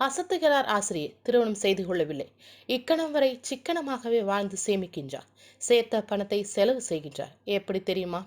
அசத்துகிறார் ஆசிரியர். திருமணம் செய்து கொள்ளவில்லை. இக்கணம் வரை சிக்கனமாகவே வாழ்ந்து சேமிக்கின்றார். சேர்த்த பணத்தை செலவு செய்கின்றார். எப்படி தெரியுமா?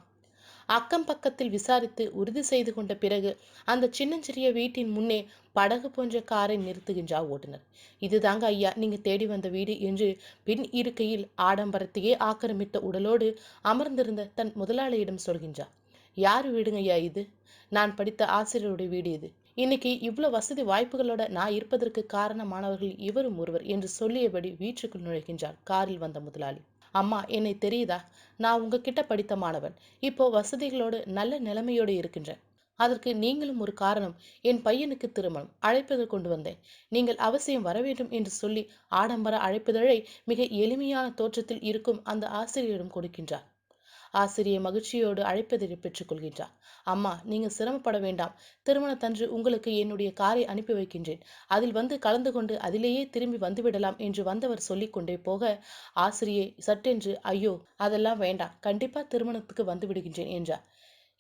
அக்கம் பக்கத்தில் விசாரித்து உறுதி செய்து கொண்ட பிறகு அந்த சின்னஞ்சிறிய வீட்டின் முன்னே படகு போன்ற காரை நிறுத்துகின்றார் ஓட்டுநர். இதுதாங்க ஐயா நீங்க தேடி வந்த வீடு என்று பின் இருக்கையில் ஆடம்பரத்தையே ஆக்கிரமித்த உடலோடு அமர்ந்திருந்த தன் முதலாளியிடம் சொல்கின்றார். யார் வீடுங்க ஐயா இது? நான் படித்த ஆசிரியருடைய வீடு இது. இன்னைக்கு இவ்வளோ வசதி வாய்ப்புகளோட நான் இருப்பதற்கு காரணமானவர்கள் இவரும் ஒருவர் என்று சொல்லியபடி வீட்டுக்குள் நுழைகின்றார் காரில் வந்த முதலாளி. அம்மா என்னை தெரியுதா? நான் உங்ககிட்ட படித்த மாணவன். இப்போ வசதிகளோடு நல்ல நிலைமையோடு இருக்கின்றேன். அதற்கு நீங்களும் ஒரு காரணம். என் பையனுக்கு திருமணம். அழைப்பதை கொண்டு வந்தேன். நீங்கள் அவசியம் வர வேண்டும் என்று சொல்லி ஆடம்பர அழைப்புதழை மிக எளிமையான தோற்றத்தில் இருக்கும் அந்த ஆசிரியரிடம் கொடுக்கின்றார். ஆசிரியை மகிழ்ச்சியோடு அழைப்பதை பெற்றுக்கொள்கின்றார் அம்மா நீங்கள் சிரமப்பட வேண்டாம். திருமணத்தன்று உங்களுக்கு என்னுடைய காரை அனுப்பி வைக்கின்றேன். அதில் வந்து கலந்து கொண்டு அதிலேயே திரும்பி வந்துவிடலாம் என்று வந்தவர் சொல்லிக்கொண்டே போக ஆசிரியை சட்டென்று ஐயோ அதெல்லாம் வேண்டாம். கண்டிப்பாக திருமணத்துக்கு வந்து விடுகின்றேன் என்றார்.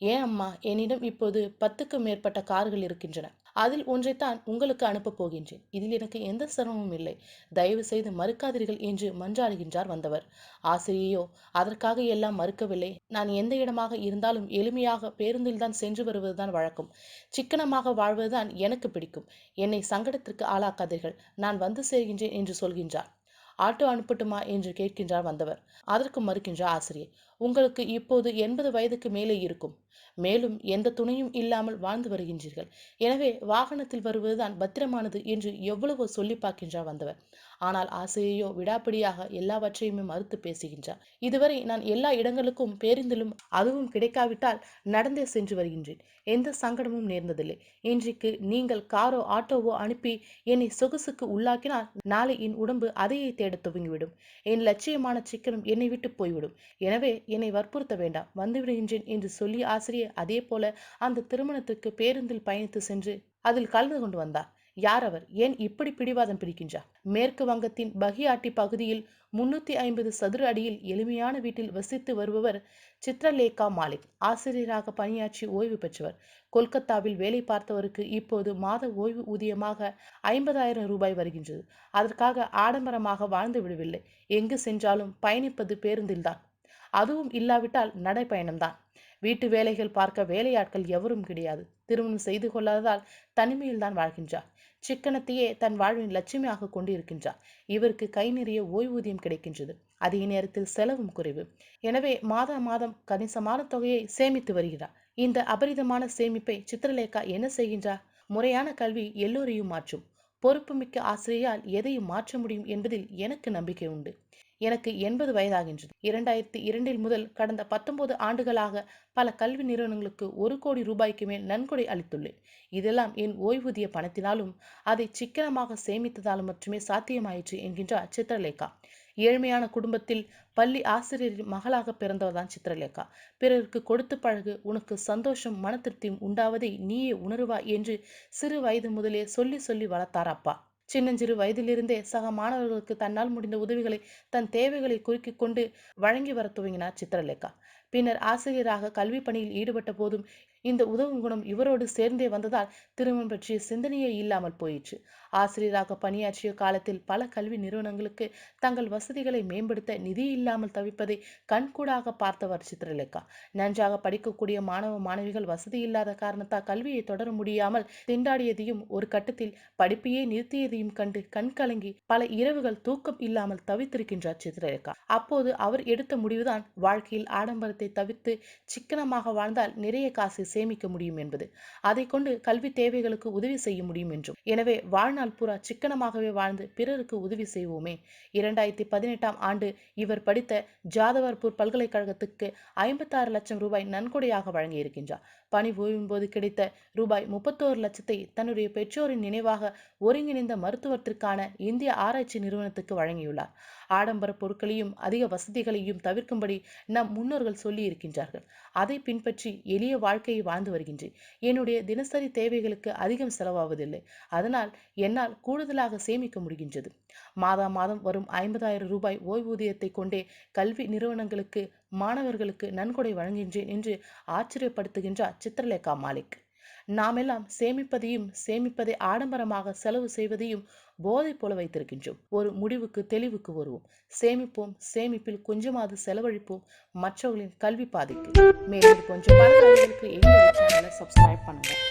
ஏன் அம்மா? என்னிடம் இப்போது பத்துக்கும் மேற்பட்ட கார்கள் இருக்கின்றன. அதில் ஒன்றைத்தான் உங்களுக்கு அனுப்பப் போகின்றேன். இதில் எனக்கு எந்த சிரமமும் இல்லை. தயவு செய்து மறுக்காதீர்கள் என்று மன்றாடுகின்றார் வந்தவர். ஆசிரியையோ அதற்காக எல்லாம் மறுக்கவில்லை. நான் எந்த இடமாக இருந்தாலும் எளிமையாக பேருந்தில் தான் சென்று வருவதுதான் வழக்கம். சிக்கனமாக வாழ்வதுதான் எனக்கு பிடிக்கும். என்னை சங்கடத்திற்கு ஆளாக்காதீர்கள். நான் வந்து சேர்கின்றேன் என்று சொல்கின்றார். ஆட்டோ அனுப்பட்டுமா என்று கேட்கின்றார் வந்தவர். அதற்கு மறுக்கின்றார் ஆசிரியர் உங்களுக்கு இப்போது எண்பது வயதுக்கு மேலே இருக்கும். மேலும் எந்த துணையும் இல்லாமல் வாழ்ந்து வருகின்றீர்கள். எனவே வாகனத்தில் வருவதுதான் பத்திரமானது என்று எவ்வளவோ சொல்லி பார்க்கின்றார் வந்தவர். ஆனால் ஆசையையோ விடாப்படியாக எல்லாவற்றையுமே மறுத்து பேசுகின்றார். இதுவரை நான் எல்லா இடங்களுக்கும் பேருந்திலும் அதுவும் கிடைக்காவிட்டால் நடந்தே சென்று வருகின்றேன். எந்த சங்கடமும் நேர்ந்ததில்லை. இன்றைக்கு நீங்கள் காரோ ஆட்டோவோ அனுப்பி என்னை சொகுசுக்கு உள்ளாக்கினால் நாளை என் உடம்பு அதையே தேட துவங்கிவிடும். என் லட்சியமான சிக்கனம் என்னை விட்டு போய்விடும். எனவே என்னை வற்புறுத்த வேண்டாம். வந்துவிடுகின்றேன் என்று சொல்லி ஆசை ஆசிரியர் அதே போல அந்த திருமணத்திற்கு பேருந்தில் பயணித்து சென்று அதில் கலந்து கொண்டு வந்தார். யார் அவர்? ஏன் இப்படி பிடிவாதம் பிடிக்கின்றார்? மேற்கு வங்கத்தின் பகியாட்டி பகுதியில் முன்னூத்தி ஐம்பது சதுர அடியில் எளிமையான வீட்டில் வசித்து வருபவர் சித்ரலேகா மாலிக். ஆசிரியராக பணியாற்றி ஓய்வு பெற்றவர். கொல்கத்தாவில் வேலை பார்த்தவருக்கு இப்போது மாத ஓய்வு ஊதியமாக ஐம்பதாயிரம் ரூபாய் வருகின்றது. அதற்காக ஆடம்பரமாக வாழ்ந்து விடவில்லை. எங்கு சென்றாலும் பயணிப்பது பேருந்தில்தான். அதுவும் இல்லாவிட்டால் நடைப்பயணம்தான். வீட்டு வேலைகள் பார்க்க வேலையாட்கள் எவரும் கிடையாது. திருமணம் செய்து கொள்ளாததால் தனிமையில் தான் வாழ்கின்றார். சிக்கனத்தையே தன் வாழ்வின் லட்சுமியாக கொண்டு இருக்கின்றார் இவருக்கு கை நிறைய ஓய்வூதியம் கிடைக்கின்றது. அதே நேரத்தில் செலவும் குறைவு. எனவே மாதா மாதம் கணிசமான தொகையை சேமித்து வருகிறார். இந்த அபரிதமான சேமிப்பை சித்திரலேகா என்ன செய்கின்றார்? முறையான கல்வி எல்லோரையும் மாற்றும். பொறுப்புமிக்க ஆசிரியால் எதையும் மாற்ற முடியும் என்பதில் எனக்கு நம்பிக்கை உண்டு. எனக்கு எண்பது வயதாகின்றது. இரண்டாயிரத்தி இரண்டில் முதல் கடந்த பத்தொன்பது ஆண்டுகளாக பல கல்வி நிறுவனங்களுக்கு ஒரு கோடி ரூபாய்க்கு மேல் நன்கொடை அளித்துள்ளேன். இதெல்லாம் என் ஓய்வூதிய பணத்தினாலும் அதை சிக்கனமாக சேமித்ததாலும் மட்டுமே சாத்தியமாயிற்று என்கின்றார் சித்திரலேகா. ஏழ்மையான குடும்பத்தில் பள்ளி ஆசிரியரின் மகளாக பிறந்தவர்தான் சித்திரலேகா. பிறருக்கு கொடுத்து பழகு உனக்கு சந்தோஷம் மன திருப்தியும் உண்டாவதை நீயே உணருவா என்று சிறு வயது முதலே சொல்லி சொல்லி வளர்த்தார் அப்பா. சின்னஞ்சிறு வயதிலிருந்தே சக மாணவர்களுக்கு தன்னால் முடிந்த உதவிகளை தன் தேவைகளை குறுக்கிக் கொண்டு வழங்கி வர துவங்கினார் சித்திரலேகா. பின்னர் ஆசிரியராக கல்வி பணியில் ஈடுபட்ட போதும் இந்த உதவும் குணம் இவரோடு சேர்ந்தே வந்ததால் திருமணம் பற்றிய சிந்தனையே இல்லாமல் போயிற்று. ஆசிரியராக பணியாற்றிய காலத்தில் பல கல்வி நிறுவனங்களுக்கு தங்கள் வசதிகளை மேம்படுத்த நிதி இல்லாமல் தவிப்பதை கண்கூடாக பார்த்தவர் சித்திரலேகா. நன்றாக படிக்கக்கூடிய மாணவ மாணவிகள் வசதி இல்லாத காரணத்தால் கல்வியை தொடர முடியாமல் திண்டாடியதையும் ஒரு கட்டத்தில் படிப்பையே நிறுத்தியதையும் கண்டு கண்கலங்கி பல இரவுகள் தூக்கம் இல்லாமல் தவித்திருக்கின்றார் சித்திரலேகா. அப்போது அவர் எடுத்த முடிவுதான் வாழ்க்கையில் ஆடம்பரத்தை தவிர்த்து சிக்கனமாக வாழ்ந்தால் நிறைய காசை சேமிக்க முடியும் என்பது. அதை கொண்டு கல்வி தேவைகளுக்கு உதவி செய்ய முடியும் என்றும். எனவே வாழ்நாள் பூரா சிக்கனமாகவே வாழ்ந்து பிறருக்கு உதவி செய்வோமே. இரண்டாயிரத்தி பதினெட்டாம் ஆண்டு இவர் படித்த ஜாதவர்பூர் பல்கலைக்கழகத்துக்கு ஐம்பத்தாறு லட்சம் ரூபாய் நன்கொடையாக வழங்கியிருக்கின்றார். பணி ஓய்வின் போது கிடைத்த ரூபாய் முப்பத்தோரு லட்சத்தை தன்னுடைய பெற்றோரின் நினைவாக ஒருங்கிணைந்த மருத்துவத்திற்கான இந்திய ஆராய்ச்சி நிறுவனத்துக்கு வழங்கியுள்ளார். ஆடம்பர பொருட்களையும் அதிக வசதிகளையும் தவிர்க்கும்படி நம் முன்னோர்கள் சொல்லி இருக்கின்றார்கள் அதை பின்பற்றி எளிய வாழ்க்கையை வாழ்ந்து வருகின்றேன். என்னுடைய தினசரி தேவைகளுக்கு அதிகம் செலவாவதில்லை. அதனால் என்னால் கூடுதலாக சேமிக்க முடிகின்றது. மாதா மாதம் வரும் ஐம்பதாயிரம் ரூபாய் ஓய்வூதியத்தை கொண்டே கல்வி நிறுவனங்களுக்கு மாணவர்களுக்கு நன்கொடை வழங்குகின்றேன் என்று ஆச்சரியப்படுத்துகின்றார் சித்திரலேகா மாலிக். நாமெல்லாம் சேமிப்பதையும் சேமிப்பதை ஆடம்பரமாக செலவு செய்வதையும் போதை போல வைத்திருக்கின்றோம். ஒரு முடிவுக்கு தெளிவுக்கு வருவோம். சேமிப்போம் சேமிப்பில் கொஞ்சமாவது செலவழிப்போம். மற்றவர்களின் கல்வி பாதிக்கு. மேலும் கொஞ்சம் பலர்களுக்கு எங்களுடைய சப்ஸ்கிரைப் பண்ணுங்கள்